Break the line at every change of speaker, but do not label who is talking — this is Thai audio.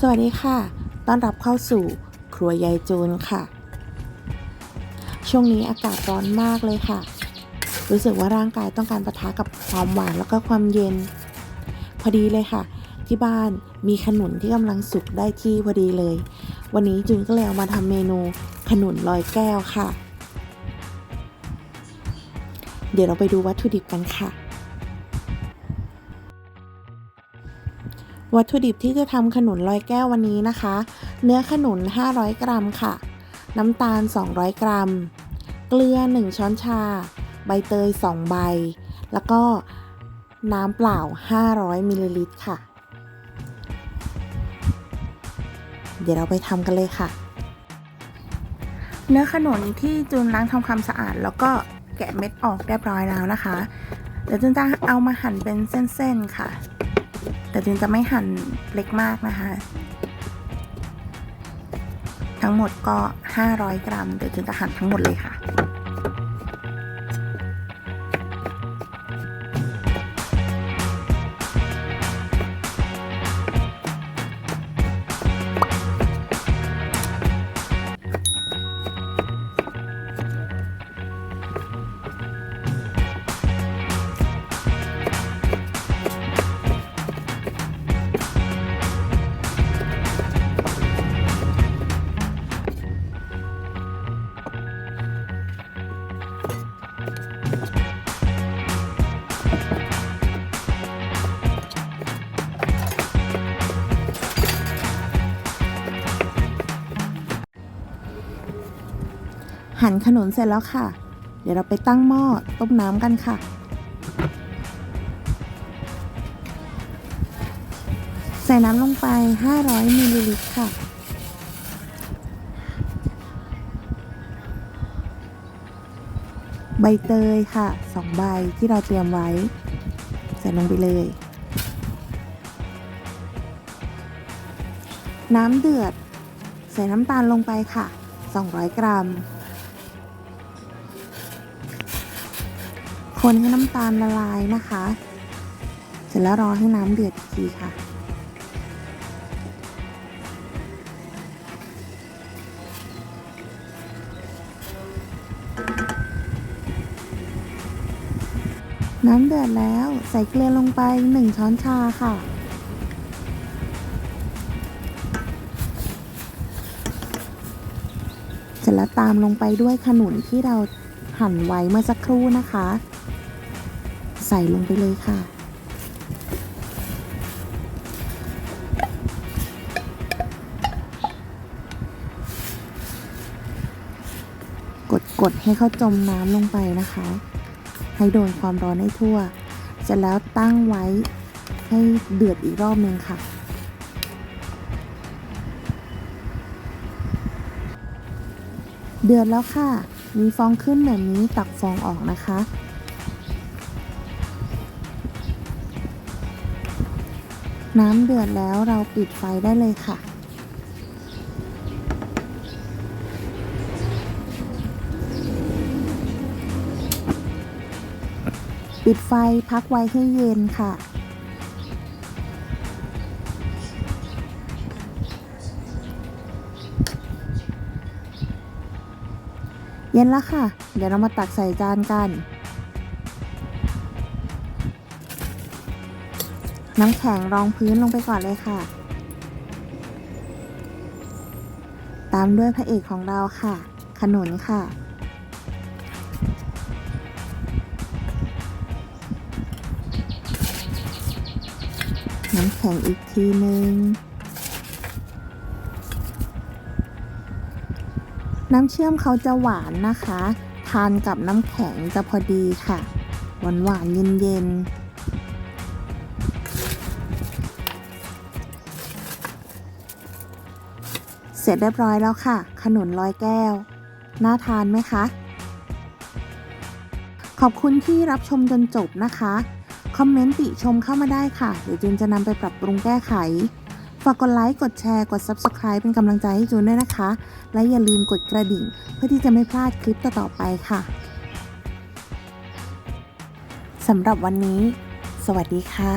สวัสดีค่ะ ต้อนรับเข้าสู่ครัวยายจูนค่ะ ช่วงนี้อากาศร้อนมากเลยค่ะ รู้สึกว่าร่างกายต้องการประทะกับความหวานแล้วก็ความเย็น พอดีเลยค่ะ ที่บ้านมีขนุนที่กำลังสุกได้ที่พอดีเลย วันนี้จูนก็เลยเอามาทำเมนูขนุนลอยแก้วค่ะ เดี๋ยวเราไปดูวัตถุดิบกันค่ะ วัตถุดิบที่จะทำขนุนลอยแก้ววันนี้นะคะ เนื้อขนุน 500 กรัมค่ะ น้ำตาล 200 กรัม เกลือ 1 ช้อนชา ใบเตย 2 ใบ แล้วก็น้ำเปล่า 500มิลลิลิตรค่ะ เดี๋ยวเราไปทำกันเลยค่ะ เนื้อขนุนที่จูนล้างทำความสะอาด แล้วก็แกะเม็ดออกเรียบร้อยแล้วนะคะ เดี๋ยวจูนจะเอามาหั่นเป็นเส้นๆค่ะ แต่จูนจะไม่หั่นเล็กมากนะคะ ทั้งหมดก็ 500 กรัม เดี๋ยวจูนจะหั่นทั้งหมดเลยค่ะ หั่นขนุนเสร็จแล้วค่ะ เดี๋ยวเราไปตั้งหม้อต้มน้ำกันค่ะ ใส่น้ำลงไป 500มิลลิลิตรค่ะใบเตยค่ะ2ใบที่เราเตรียมไว้ ใส่ลงไปเลย น้ำเดือด ใส่น้ำตาลลงไปค่ะ 200 กรัม คนให้น้ำตาลละลายนะคะ เสร็จแล้วรอให้น้ำเดือดอีกทีค่ะ น้ำเดือดแล้วใส่เกลือลงไป 1 ช้อนชาค่ะเสร็จแล้วตามลงไปด้วยขนุนที่เราหั่นไว้เมื่อสักครู่นะคะ ใส่ลงไปเลยค่ะ กดกดให้เขาจมน้ำลงไปนะคะ ให้โดนความร้อนให้ทั่ว เสร็จแล้วตั้งไว้ให้เดือดอีกรอบนึงค่ะเดือดแล้วค่ะ มีฟองขึ้นแบบนี้ตักฟองออกนะคะ น้ำเดือดแล้วเราปิดไฟได้เลยค่ะ ปิดไฟพักไว้ให้เย็นค่ะ เย็นแล้วค่ะ เดี๋ยวเรามาตักใส่จานกัน น้ำแข็งรองพื้นลงไปก่อนเลยค่ะ ตามด้วยพระเอกของเราค่ะ ขนุนค่ะ น้ำแข็งอีกทีนึง น้ำเชื่อมเขาจะหวานนะคะ ทานกับน้ำแข็งจะพอดีค่ะ หวานหวานเย็นเย็น สร็จเรียบร้อยแล้วค่ะ ขนุนลอยแก้ว น่าทานไหมคะ ขอบคุณที่รับชมจนจบนะคะ คอมเมนต์ติชมเข้ามาได้ค่ะ เดี๋ยวจูนจะนำไปปรับปรุงแก้ไข ฝากกดไลค์ กดแชร์ กด Subscribe เป็นกำลังใจให้จูนด้วยนะคะ และอย่าลืมกดกระดิ่ง เพื่อที่จะไม่พลาดคลิปต่อๆไปค่ะ สำหรับวันนี้ สวัสดีค่ะ